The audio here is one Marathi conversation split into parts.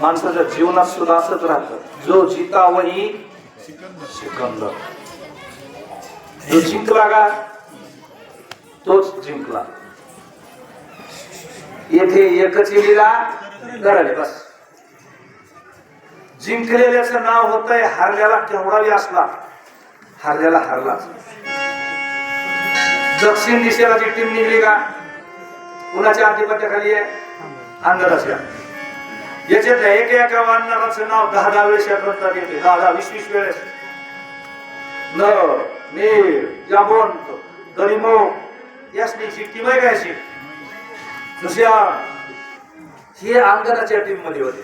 माणसाच्या जीवनात सुद्धा असंच राहतं. जो जिता वही सिकंदर. जो जिंकला का तोच जिंकला. येथे एकच लिहिला कराले बस. जिंकलेल्याचं नाव होत आहे हारल्याला केवढावी असला हारल्याला हारला दक्षिण दिशेला जी टीम निघली का कुणाच्या आधिपत्याखाली आहे? अंगराच्या याच्यात एक एका वानराचं नाव दहा दहा वेळेस या ग्रंथात येते. दहा दहा वीस वीस वेळेस. नर नीर जांबवंत दरिमो यासनी टीम आहे काय अशी? दुसऱ्या हे अंगणाच्या टीममध्ये होते.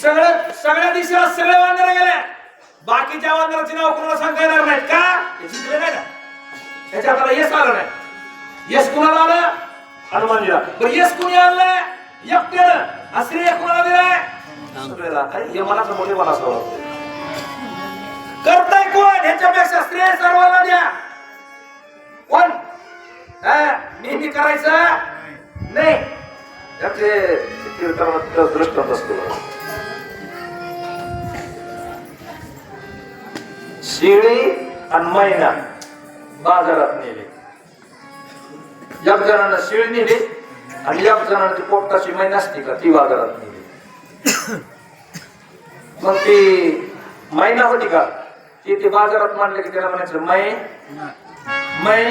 सगळ्या सगळ्या दिशेला सगळ्या वानर गेल्या बाकीच्या वानराचे नाव कोणाला सांगता येणार नाहीत का? हे जिंकले नाही ना यश आलं नाही. यश कुणाला आलं? हनुमानजीला. बरं यश कुणी आणलंय? एकट्यानं हा श्रेय कुणाला दिलाय? सगळ्याला अरे हे मनाचं मोठे मनाचं करताय कोण? ह्याच्यापेक्षा श्रेय सर्वांना द्या. कोण? हा, मी मी करायचं? नाही. त्याचे कीर्तनात दृष्टांत असतो. शिळी आणि मैना बाजारात नेले. एक जणांना शिळ नेली. आणि एक जणांची पोटाची पोपटाची मैना असते का? ती बाजारात नेली मग ती मैना होती का? ती ते बाजारात मांडले की त्याला म्हणायचं मै मै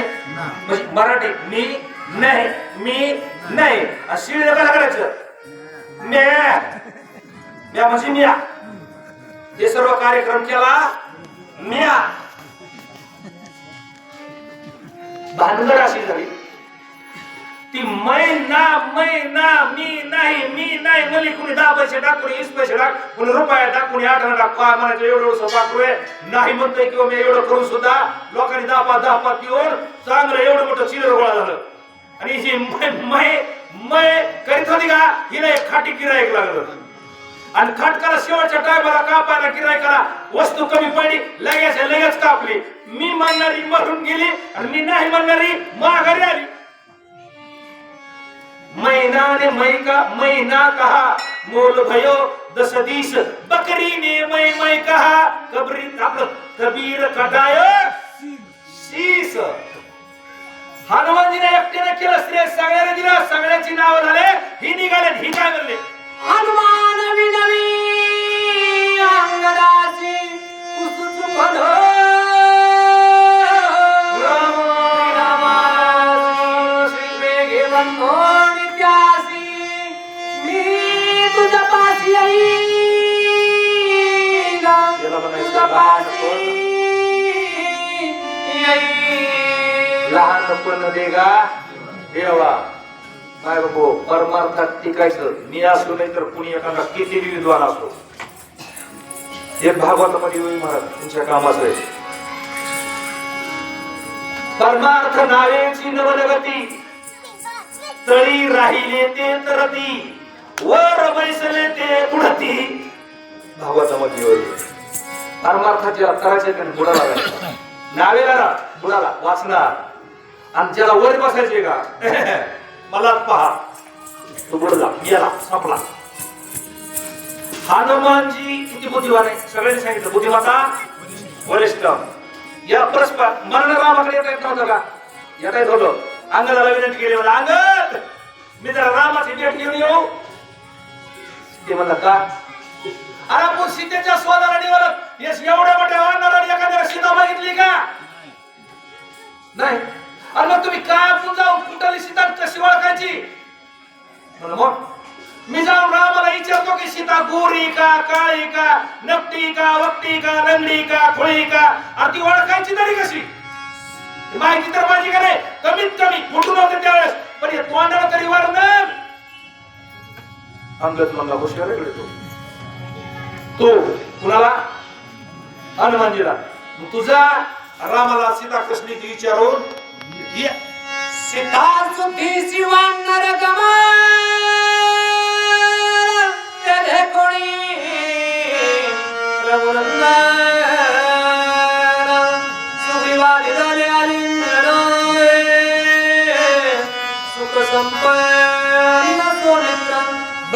म्हणजे मराठी मी नाही मी नाही. शिळ काय करायचं म्या. म्या म्हणजे म्या. हे सर्व कार्यक्रम केला म्या. भानगड अशी झाली. ती मै ना मै ना मी नाही मी नाही. मला कुणी दहा पैसे टाक कुणी वीस पैसे टाक कुणी रुपये टाक कुणी आठ टाक काय म्हणायचं एवढं सोपा पाकरू नाही म्हणतोय किंवा मी एवढं करून सुद्धा लोकांनी दहा पाच दहा पाच येऊन चांगलं एवढं मोठं चिलर गोळा झालं. आणि ही मै मै मै करीत होती का? हिला एक खाटी किरायक लागलं. आणि खटकाला शेवटच्या टायमाला कापायला गिरायकाला वस्तू कमी पडली लगेच लगेच कापली. मी म्हणणारी मरून गेली आणि मी नाही म्हणणारी माघारी आली. मैना ने मै का मैना कहा। मोल भयो दस दिस बकरी ने मै मै कहा। कबरी आपलं कबीर कटाय। शीस। हनुमानजीने एकट्याने केलं श्रेय सगळ्याने दिलं सगळ्याची नाव झाले ही निघाले ही काय म्हणले? हनुमान विनवी लहानपण देगा देवा काय बघू परमार्थात टिकायचं. मी असलो नाही तर कुणी एखादा किती विद्वान असतो भागवत भागवतामध्ये होईल महाराज तुमच्या कामाचं आहे. परमार्थ नावेची नवलगती. तळी राहिले ते तरती. वर बैसले ते बुडती. भागवतामध्ये होईल परमार्थाच्या करायचे का बुडाला नावे नावेला बुडाला वाचणार. आणि ज्याला वर बसायचे का? मला पहा. तो बुडला गेला संपला हनुमानजी किती बुद्धिवान आहे? सगळ्यांनी सांगितलं. बुद्धिमत्ता वरिष्ठ. या परस्पर मरण रामाकडे येता येत नव्हतं का? येता येत होतं. अंगदाला विनंती केली मला अंगद मी जरा रामाची भेट घेऊन येऊ. ते म्हणलं का? अरे आपण सीतेच्या स्वादाला निवडत यश एवढ्या मोठ्या वाढणारा एखाद्याला सीता मागितली का? नाही. मग तुम्ही काय आपण जाऊन कुठली सीता कशी ओळखायची? म्हणलं मी जाऊन रामाला विचारतो की सीता गोरी का काळी का नपटी का वपटी का रंगडी का खोळी का अति ओळखायची तरी कशी? माहिती तर माझी का नाही? कमीत कमी कुठून होते त्यावेळेस पण हे तोंडाला तरी वर्णन. अंगत म्हणला हुशार आहे तो तो कुणाला? हनुमानजीला. तुझा रामाला सीता कृष्णीची विचारून ये. सीता सुखी शिवांनर गमन तेरे कोणी रघुनंदन सुखी वाली झाले आलिंगन सुख संपन्न